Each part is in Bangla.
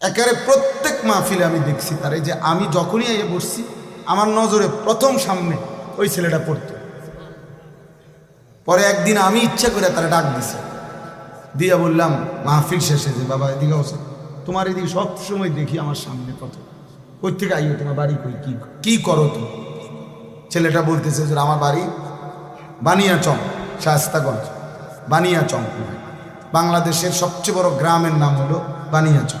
একেবারে প্রত্যেক মাহফিলে আমি দেখছি তার। এই যে আমি যখনই এ বসছি, আমার নজরে প্রথম সামনে ওই ছেলেটা পড়তো। পরে একদিন আমি ইচ্ছা করে তারা ডাক দিছি। দিয়া বললাম, মাহফিল শেষে যে বাবা এদিকে আসো। তোমার এদিকে সব সময় দেখি আমার সামনে কত। কই থেকে আইও, তোমার বাড়ি কই, কি কি করো তুমি? ছেলেটা বলতেছে যে আমার বাড়ি বানিয়াচং শাস্তাগঞ্জ বানিয়াচং। বাংলাদেশের সবচেয়ে বড় গ্রামের নাম হলো বানিয়াচং।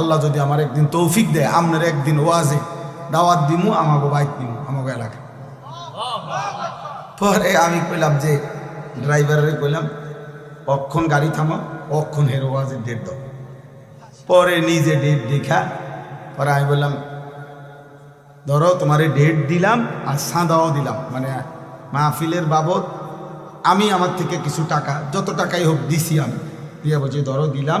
আল্লাহ যদি আমার একদিন তৌফিক দেয়, আপনার একদিন ওয়াজে দাওয়াত দিমু আমাকে বাইক দিমু আমাকে এলাকায়। পরে আমি কইলাম যে, ড্রাইভারের কইলাম, অক্ষণ গাড়ি থামা অক্ষণ হেরো ওয়াজের ডেট দাও। পরে নিজে ডেট দেখা, পরে আমি বললাম, ধরো তোমারে ডেট দিলাম আর সাঁদাও দিলাম মানে মাহফিলের বাবদ আমি আমার থেকে কিছু টাকা, যত টাকাই হোক দিছি আমি। দিয়ে বলছি, ধরো দিলাম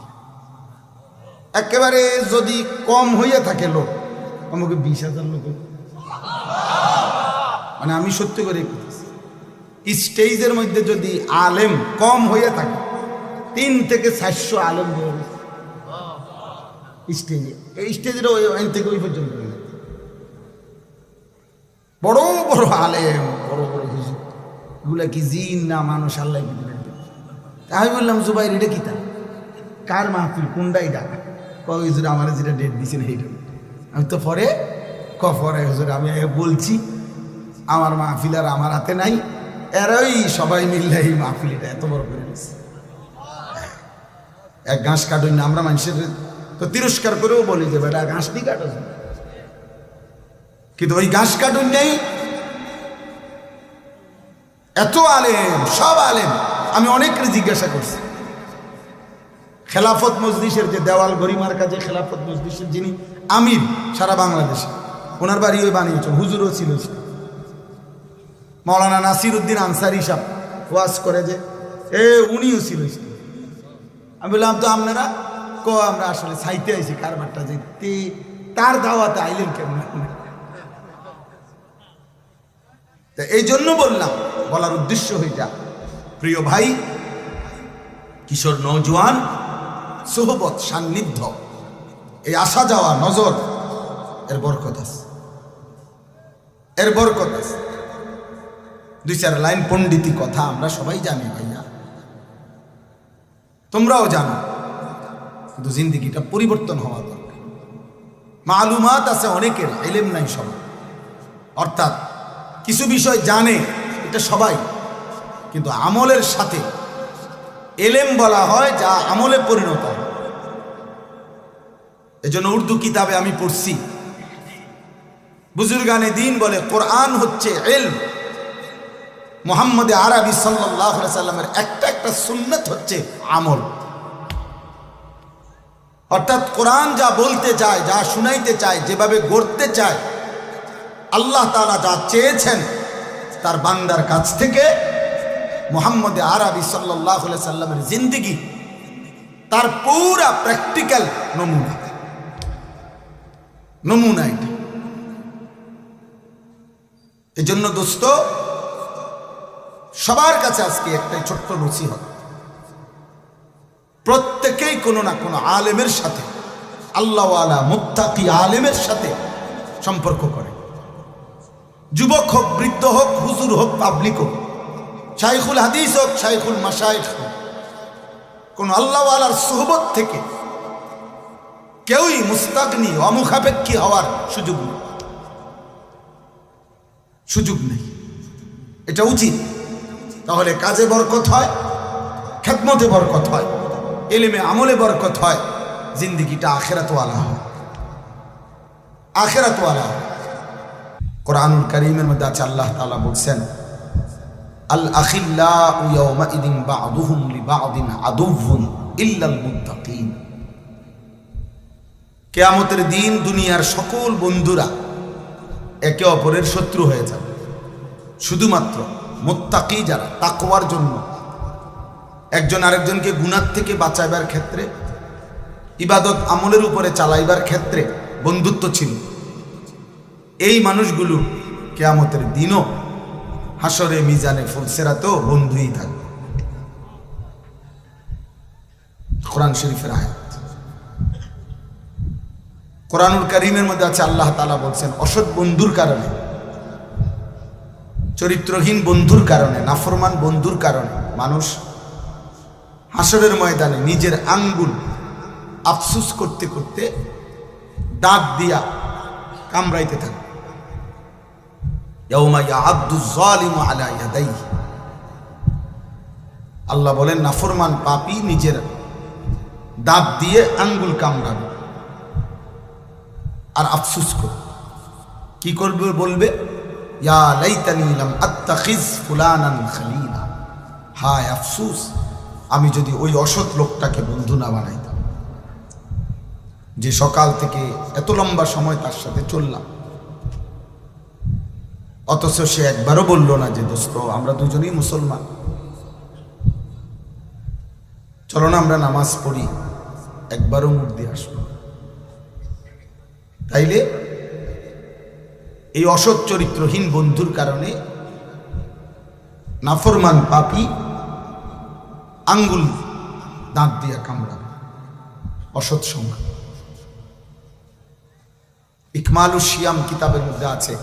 একেবারে যদি কম হইয়া থাকে লোক, আমাকে বিশ হাজার লোক মানে আমি সত্যি করে স্টেজের মধ্যে যদি আলেম কম হইয়া থাকে, তিন থেকে চারশো আলেম হয়ে। স্টেজে, এই স্টেজের ওই থেকে ওই পর্যন্ত বড় বড় আলেম, বড় বড় হুজুর, এগুলা কি জিন না মানুষ? আল্লাহ কি দিলেন তা আমি বললাম, জুবাইর, এটা কি তা? কার মাহফিল? কোনটাই এটা কয়, হুজুর, আমার যেটা ডেট দিয়েছেন সেইটা। আমি তো পরে ক পরে, হুজুর, আমি বলছি, আমার মাহফিল আর আমার হাতে নাই। এরাই সবাই মিললে এই মাহফিলটা এত বড় করে নিচ্ছে এক ঘাস কাটুন না, আমরা মানুষের তো তিরস্কার করেও বলি যে, বেটা, ঘাস দিয়ে কাটো? কিন্তু ওই ঘাস কাটুন নেই। এত আলেম, সব আলেম। আমি অনেকের জিজ্ঞাসা করছি খেলাফত মজলিসের যে দেওয়াল গরিমার কাজে খেলাফত মজলিসের যিনি আমির সারা বাংলাদেশে, ওনার বাড়ি ওই বানিয়েছেন, হুজুরও ছিল। মৌলানা নাসির উদ্দিন আনসারি সাহ ওয়াজ করে যে, এ, উনিও ছিল আমি বললাম, তো আপনারা ক, আমরা আসলে সাইতে আইছি কারবারটা যে তার দাওয়াতে আইলেন কেমন তা এই জন্য বললাম, বলার উদ্দেশ্য হইটা, প্রিয় ভাই, কিশোর নৌজওয়ান সোহবত সান্নিধ্য। এই আসা যাওয়া নজর এর বরকত আছে। এর বরকত আছে। দুই চার লাইন পণ্ডিতি কথা আমরা সবাই জানি ভাইয়া। তোমরাও জানো, কিন্তু জিন্দিগিটা পরিবর্তন হওয়া দরকার। মালুমাত আছে অনেকের, এলেম নাই সবার। অর্থাৎ কিছু বিষয় জানে, এটা সবাই। কিন্তু আমলের সাথে এলেম বলা হয় যা আমলে পরিণত হয়। এজন্য উর্দু কিতাবে আমি পড়ছি। বুজুর্গানে দিন বলে, কোরআন হচ্ছে এল মোহাম্মদ আরবি সাল্লাহ সাল্লামের একটা একটা সুন্নত হচ্ছে আমল। অর্থাৎ কোরআন যা বলতে চায়, যা শুনাইতে চায়, যেভাবে গড়তে চায়, আল্লাহ তাআলা যা চেয়েছেন, তার বান্দার কাছ থেকে মোহাম্মদ আরবি সাল্লাহ সাল্লামের জিন্দিগি, তার পুরা প্র্যাকটিক্যাল নমুনা। নমুনা এটা এজন্য দোস্ত, সবার কাছে আজকে একটাই ছোট্ট নসিহত। প্রত্যেকেই কোনো না কোনো আলেমের সাথে, আল্লাহওয়ালা মুত্তাকি আলেমের সাথে সম্পর্ক করে। যুবক হোক, বৃদ্ধ হোক, হুজুর হোক, পাবলিক হোক, শাইখুল হাদিস হোক, শাইখুল মাসাইখ হোক, কোন আল্লাহওয়ালার সোহবত থেকে কেউই মুস্তাগনি অমুখাপেক্ষী হওয়ার সুযোগ নেই। সুযোগ নেই। এটা উচিত। তাহলে কাজে বরকত হয়, খেদমতে বরকত হয়, এলেমে আমলে বরকত হয়, জিন্দিগিটা আখেরাতওয়ালা হয়। আখেরাতওয়ালা। হয় কোরআনুল করিমের মধ্যে আছে, আল্লাহ তালা বলছেন, আল আখিল্লা ইদিন বা'দুহুম লিবা'দিন আদুউন ইল্লাল মুত্তাকিন। কেয়ামতের দিন দুনিয়ার সকল বন্ধুরা একে অপরের শত্রু হয়ে যাবে। শুধুমাত্র মোত্তাকি যারা, তাকওয়ার জন্য। একজন আরেকজনকে গুনার থেকে বাঁচাইবার ক্ষেত্রে, ইবাদত আমলের উপরে চালাইবার ক্ষেত্রে বন্ধুত্ব ছিল। এই মানুষগুলো কেয়ামতের দিনও হাসরে, মিজানে, ফুলসেরাতেও বন্ধুই থাকবে। কোরআন শরীফের আয়াত। কোরআনুল করিমের মধ্যে আছে, আল্লাহ তালা বলছেন, অসৎ বন্ধুর কারণে, চরিত্রহীন বন্ধুর কারণে, নাফরমান বন্ধুর কারণে মানুষ হাসরের ময়দানে নিজের আঙ্গুল আফসুস করতে করতে দাঁত দিয়া কামড়াইতে থাকে। আল্লাহ বলেন, নাফরমান পাপি নিজের দাঁত দিয়ে আঙ্গুল কামড়াবে। আর আফসুস করবে কি করবে, বলবে? ইয়া লাইতানি লাম আত্তাখিজ ফুলানান খালিলা। হায় আফসুস, আমি যদি ওই অসৎ লোকটাকে বন্ধু না বানাইতাম। যে সকাল থেকে এত লম্বা সময় তার সাথে চললাম। অথচ সে একবারও বলল না যে, দোস্ত, আমরা দুজনেই মুসলমান। চলো না, আমরা নামাজ পড়ি। একবারও মুখ দিয়ে আসব তাইলে এই অসৎ চরিত্রহীন বন্ধুর কারণে নাফরমান পাপি আঙ্গুল দাঁত দিয়া কামড়াবে। অসৎ সংখ্যা ইকমালু শিয়াম কিতাবের মধ্যে আছে।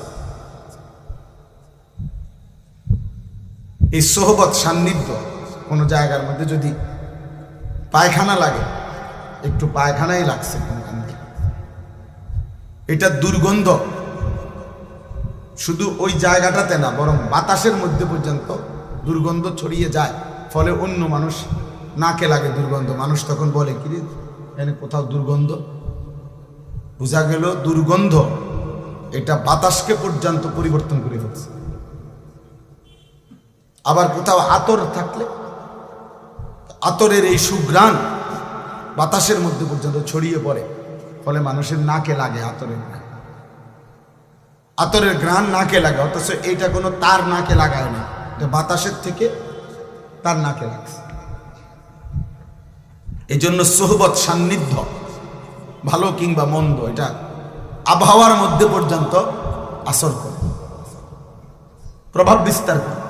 এই সোহবত সান্নিধ্য কোনো জায়গার মধ্যে যদি পায়খানা লাগে, একটু পায়খানাই লাগছে এটা দুর্গন্ধ। শুধু ওই জায়গাটাতে না, বরং বাতাসের মধ্যে পর্যন্ত দুর্গন্ধ ছড়িয়ে যায়। ফলে অন্য মানুষ নাকে লাগে দুর্গন্ধ। মানুষ তখন বলে, কি এখানে কোথাও দুর্গন্ধ? বোঝা গেল দুর্গন্ধ এটা বাতাসকে পর্যন্ত পরিবর্তন করে ফেলছে। আবার কোথাও আতর থাকলে, আতরের এই সুগ্রাণ বাতাসের মধ্যে পর্যন্ত ছড়িয়ে পড়ে। ফলে মানুষের নাকে লাগে আতরের আতরের ঘ্রাণ নাকে লাগে, অথচ এইটা কোনো তার নাকে লাগায় না। বাতাসের থেকে তার নাকে লাগছে। এই জন্য সোহবত সান্নিধ্য, ভালো কিংবা মন্দ, এটা আবহাওয়ার মধ্যে পর্যন্ত আসর করে। প্রভাব বিস্তার করে।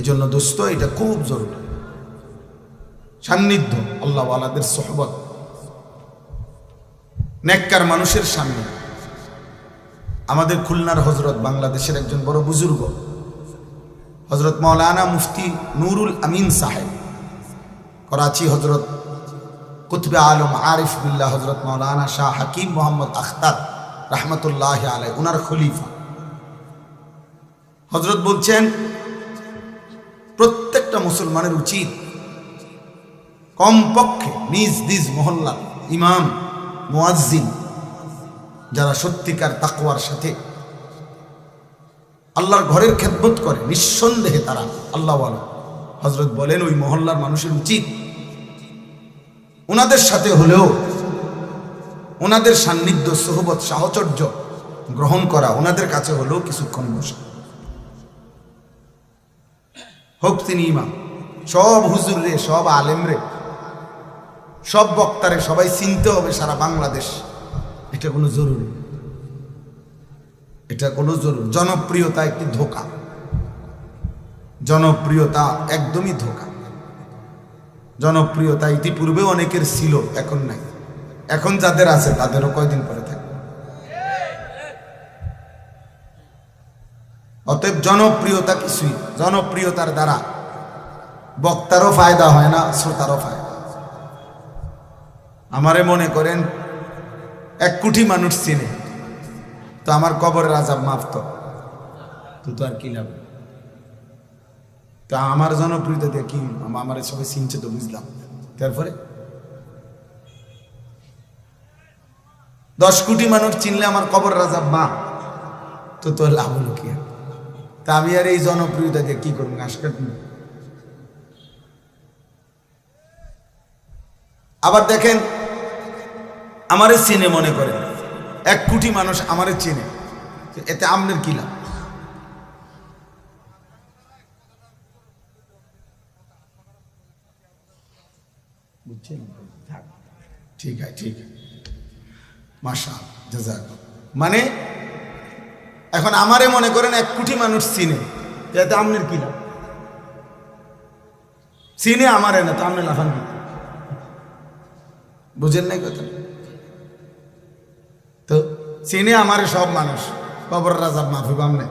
এজন্য দোস্ত, এটা খুব জরুরি। সান্নিধ্য, আল্লাহওয়ালাদের সোহবত। নেককার মানুষের সামনে। আমাদের খুলনার হজরত বাংলাদেশের একজন বড় বুজুর্গ হজরত মৌলানা মুফতি নুরুল আমিন সাহেব। করাচি হজরত কুতবে আলম আরিফ বিল্লাহ হজরত মৌলানা শাহ হাকিম মোহাম্মদ আখতার রহমতুল্লাহ আলাই উনার খলিফা। হজরত বলছেন, প্রত্যেকটা মুসলমানের উচিত কমপক্ষে নিজ নিজ মহল্লা, ইমাম, মুয়াজ্জিন, যারা সত্যিকার তাকওয়ার সাথে আল্লাহর ঘরের খেদমত করে, নিঃসন্দেহে তারা আল্লাহ হজরত বলেন, ওই মহল্লার মানুষের উচিত ওনাদের সাথে হলেও ওনাদের সান্নিধ্য, সহবত, সাহচর্য গ্রহণ করা ওনাদের কাছে হলেও কিছুক্ষণ বসা। হোক তিনি ইমাম। সব হুজুর রে, সব আলেম রে সব বক্তারে সবাই চিনতে হবে সারা বাংলাদেশ। এটা কোনো জরুরি। এটা কোনো জরুর। জনপ্রিয়তা একটি ধোকা। জনপ্রিয়তা একদমই ধোকা। জনপ্রিয়তা ইতিপূর্বে অনেকের ছিল, এখন নাই। এখন যাদের আছে, তাদেরও কয়দিন পরে থাকবে? অতএব জনপ্রিয়তা কিছুই। জনপ্রিয়তার দ্বারা বক্তারও ফায়দা হয় না, শ্রোতারও ফায়দা আমারে মনে করেন এক কোটি মানুষ চিনে, তো আমার কবরের আজাব মাফ তো তো তো আর কি লাভ? তা আমার জনপ্রিয়তা দিয়ে কি আমার সবাই চিনছে তো বুঝলাম। তারপরে? দশ কোটি মানুষ চিনলে আমার কবর রাজা মা তো তোর লাভ হলো কি তা আমি আর এই জনপ্রিয়তা দিয়ে কি করব? ঘাস কাটবো? আবার দেখেন আমারে চিনে মনে করেন এক কোটি মানুষ আমারে চিনে। এতে আমনের কি লাভ? ঠিক আছে, ঠিক মাসা জাজাক মানে এখন আমারে মনে করেন এক কোটি মানুষ চিনে। এতে আমনের কি লাভ? চিনে আমারে না, তো আমনে লাফান বুঝেন নাই কথা চিনে আমারে সব মানুষ। কবর রাজাব মাফি বামনে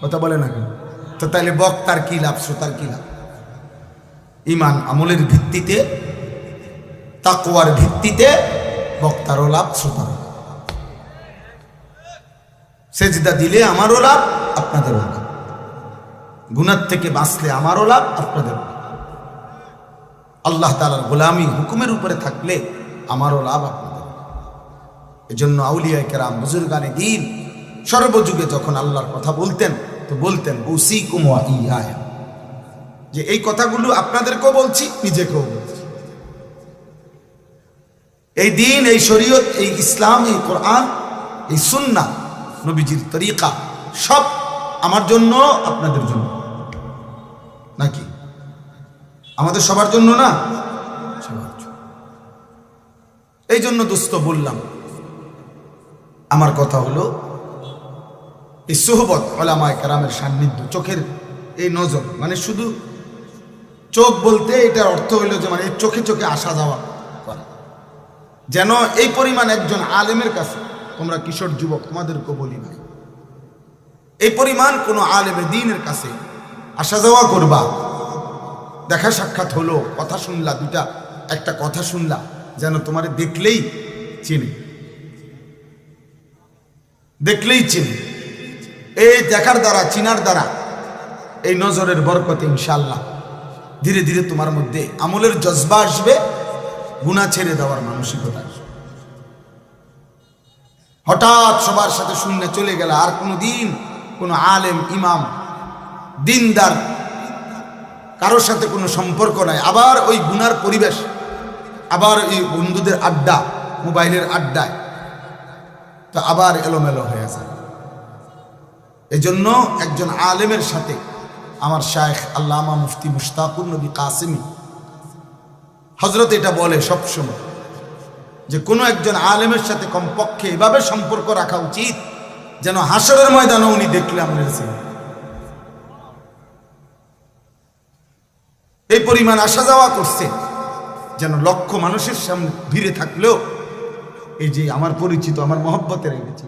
কথা বলে না কেন তো তাহলে বক্তার কি লাভ, শ্রোতার কি লাভ? ইমান আমলের ভিত্তিতে তাকুয়ার ভিত্তিতে বক্তারও লাভ, শ্রোতারও সেজদা দিলে আমারও লাভ, আপনাদেরও লাভ। গুণার থেকে বাঁচলে আমারও লাভ, আপনাদেরও লাভ। আল্লাহ তালার গোলামী হুকুমের উপরে থাকলে আমারও লাভ আপনাদের এজন্য আউলিয়া কেরাম বুজুর্গানে দিন সর্বযুগে যখন আল্লাহর কথা বলতেন, তো বলতেন ওসি কুমা ইয়া যে এই কথাগুলো আপনাদেরকেও বলছি, নিজেকেও বলছি। এই দিন, এই শরীয়ত, এই ইসলাম, এই কোরআন, এই সুন্না নবীজির তরিকা, সব আমার জন্য, আপনাদের জন্য। নাকি? আমাদের সবার জন্য না? সবার জন্য। এই জন্য দোস্ত বললাম আমার কথা হলো, এই সোহবত ওলামায় কারামের সান্নিধ্য, চোখের এই নজর মানে শুধু চোখ বলতে এটার অর্থ হইল যে মানে চোখে চোখে আসা যাওয়া করা। যেন এই পরিমাণ একজন আলেমের কাছে, তোমরা কিশোর যুবক তোমাদেরকে বলি ভাই, এই পরিমাণ কোনো আলেমে দিনের কাছে আসা যাওয়া করবা। দেখা সাক্ষাৎ হলো, কথা শুনলা দুটা একটা কথা শুনলা, যেন তোমার দেখলেই চিনে। দেখলেই চিনে এই দেখার দ্বারা, চিনার দ্বারা এই নজরের বরকতে ইনশাল্লাহ ধীরে ধীরে তোমার মধ্যে আমলের জজবা আসবে গুণা ছেড়ে দেওয়ার মানসিকতা হঠাৎ সবার সাথে শূন্য চলে গেল আর কোনো দিন কোনো আলেম, ইমাম, দিনদার কারোর সাথে কোনো সম্পর্ক নাই। আবার ওই গুনার পরিবেশ, আবার ওই বন্ধুদের আড্ডা, মোবাইলের আড্ডায় তো আবার এলোমেলো হয়ে যায়। এজন্য একজন আলেমের সাথে আমার শায়েখ আল্লামা মুফতি মুশতাকুর নবী কাসিমি হজরত এটা বলে সবসময় যে কোনো একজন আলেমের সাথে কমপক্ষে এভাবে সম্পর্ক রাখা উচিত যেন হাসরের ময়দানে উনি দেখলে ছিলেন এই পরিমাণ আসা যাওয়া করছে যেন লক্ষ মানুষের সামনে ভিড়ে থাকলেও এই যে আমার পরিচিত আমার মহব্বতের এনেছি